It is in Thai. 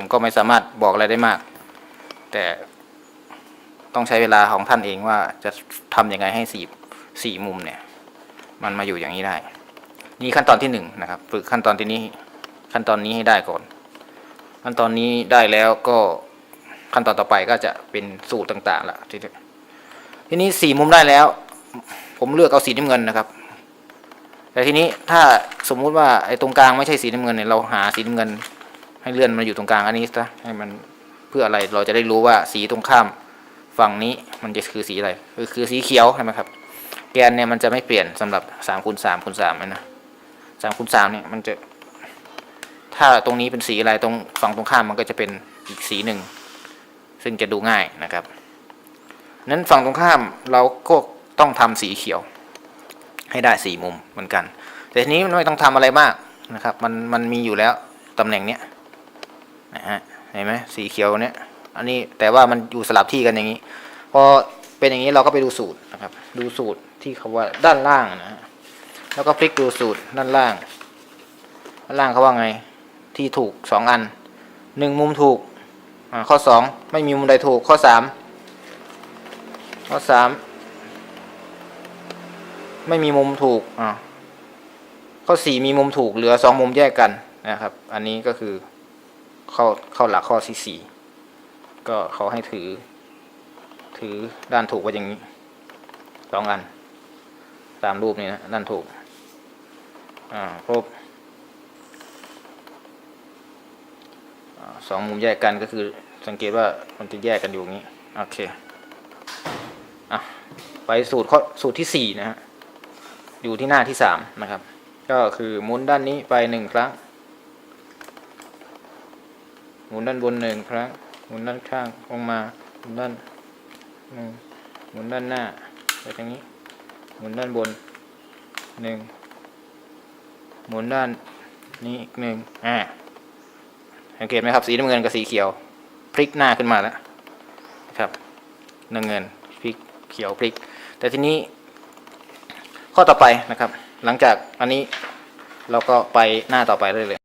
ผมก็ไม่สามารถบอกอะไรได้มาก แต่ต้องใช้เวลาของท่านเองว่าจะทำยังไงให้สี่สี่มุมเนี่ย มันมาอยู่อย่างนี้ได้ นี่ขั้นตอนที่หนึ่งนะครับ ฝึกขั้นตอนที่นี้ ขั้นตอนนี้ให้ได้ก่อน ขั้นตอนนี้ได้แล้วก็ขั้นตอนต่อไปก็จะเป็นสูตรต่างๆละทีนี้ทีนี้สี่มุมได้แล้ว ผมเลือกเอาสีน้ำเงินนะครับ แต่ทีนี้ถ้าสมมุติว่าไอ้ตรงกลางไม่ใช่สีน้ำเงินเนี่ยเราหาสีน้ำเงิน ให้เลื่อนมาอยู่ตรงกลางอันนี้ซะให้มันเพื่ออะไรเราจะได้รู้ว่าสีตรงข้ามฝั่งนี้มันจะคือสีอะไรคือคือสีเขียวใช่ไหมครับ แกนเนี่ยมันจะไม่เปลี่ยนสำหรับสามคูณสามคูณสามนะสามคูณสามเนี่ยมันจะ ถ้าตรงนี้เป็นสีอะไรตรงฝั่งตรงข้ามมันก็จะเป็นอีกสีหนึ่งซึ่งจะดูง่ายนะครับนั้นฝั่งตรงข้ามเราก็ต้องทำสีเขียว ให้ได้สี่มุมเหมือนกัน แต่ทีนี้มันไม่ต้องทำอะไรมากนะครับ มันมันมีอยู่แล้วตำแหน่งเนี้ย นะฮะเห็นไหมสีเขียวเนี้ยอันนี้แต่ว่ามันอยู่สลับที่กันอย่างนี้พอเป็นอย่างนี้เราก็ไปดูสูตรนะครับ ดูสูตรที่เขาว่าด้านล่างนะฮะแล้วก็พลิกดูสูตรด้านล่างด้านล่างเขาว่าไงที่ถูกสองอันหนึ่งมุมถูกข้อสองไม่มีมุมใดถูกข้อสามข้อสามไม่มีมุมถูกอ่าข้อสี่มีมุมถูกเหลือสองมุมแยกกันนะครับ อันนี้ก็คือ เข้าเข้าหลักข้อที่สี่ก็เขาให้ถือ ถือด้านถูกไว้อย่างนี้สองอัน ตามรูปนี้นะด้านถูก อ่าครบสองมุมแยกกันก็คือสังเกตว่ามันจะแยกกันอยู่อย่างนี้ โอเคอะไปสูตรข้อสูตรที่สี่นะฮะอยู่ที่หน้าที่สามนะครับ ก็คือมุนด้านนี้ไปหนึ่งครั้ง หมุนด้านบนหนึ่งครั้ง หมุนด้านข้างลงมาหมุนด้านหนึ่งหมุนด้านหน้าไปทางนี้ หมุนด้านบนหนึ่งหมุนด้านนี้อีกหนึ่งอ่าสังเกตไหมครับสีน้ำเงินกับสีเขียวพลิกหน้าขึ้นมาแล้วครับน้ำเงินพลิกเขียวพลิก แต่ทีนี้ข้อต่อไปนะครับ หลังจากอันนี้เราก็ไปหน้าต่อไปได้เลย